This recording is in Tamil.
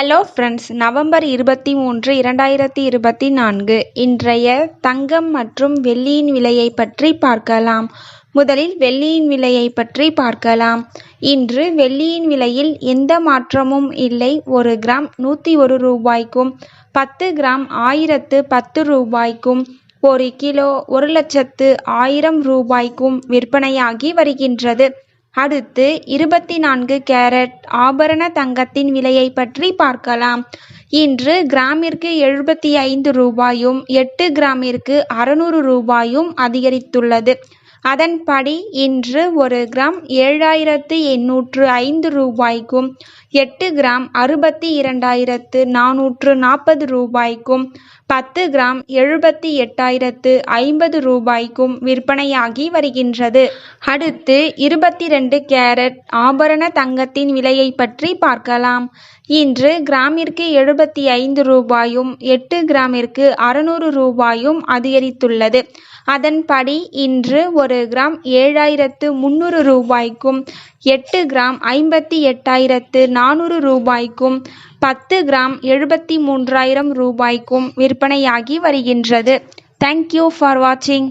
ஹலோ ஃப்ரெண்ட்ஸ் நவம்பர் இருபத்தி மூன்று இரண்டாயிரத்தி இருபத்தி நான்கு. இன்றைய தங்கம் மற்றும் வெள்ளியின் விலையை பற்றி பார்க்கலாம். முதலில் வெள்ளியின் விலையை பற்றி பார்க்கலாம். இன்று வெள்ளியின் விலையில் எந்த மாற்றமும் இல்லை. ஒரு கிராம் நூற்றி ஒரு ரூபாய்க்கும் பத்து கிராம் ஆயிரத்து பத்து ரூபாய்க்கும் ஒரு கிலோ ஒரு லட்சத்து ஆயிரம் ரூபாய்க்கும் விற்பனையாகி வருகின்றது. அடுத்து இருபத்தி நான்கு கேரட் ஆபரண தங்கத்தின் விலையை பற்றி பார்க்கலாம். இன்று கிராமிற்கு எழுபத்தி ஐந்து ரூபாயும் எட்டு கிராமிற்கு அறுநூறு ரூபாயும் அதிகரித்துள்ளது. அதன்படி இன்று ஒரு கிராம் ஏழாயிரத்து எண்ணூற்று ஐந்து ரூபாய்க்கும் எட்டு கிராம் அறுபத்தி இரண்டாயிரத்து நானூற்று நாற்பது ரூபாய்க்கும் பத்து கிராம் எழுபத்தி எட்டாயிரத்து ஐம்பது ரூபாய்க்கும் விற்பனையாகி வருகின்றது. அடுத்து இருபத்தி ரெண்டு கேரட் ஆபரண தங்கத்தின் விலையை பற்றி பார்க்கலாம். இன்று கிராமிற்கு எழுபத்தி ஐந்து ரூபாயும் எட்டு கிராமிற்கு அறுநூறு ரூபாயும் அதிகரித்துள்ளது. அதன்படி இன்று ஒரு கிராம் ஏழாயிரத்து முந்நூறு ரூபாய்க்கும் எட்டு கிராம் ஐம்பத்தி எட்டாயிரத்து நானூறு ரூபாய்க்கும் பத்து கிராம் எழுபத்தி மூன்றாயிரம் ரூபாய்க்கும் விற்பனையாகி வருகின்றது. தேங்க்யூ ஃபார் வாட்சிங்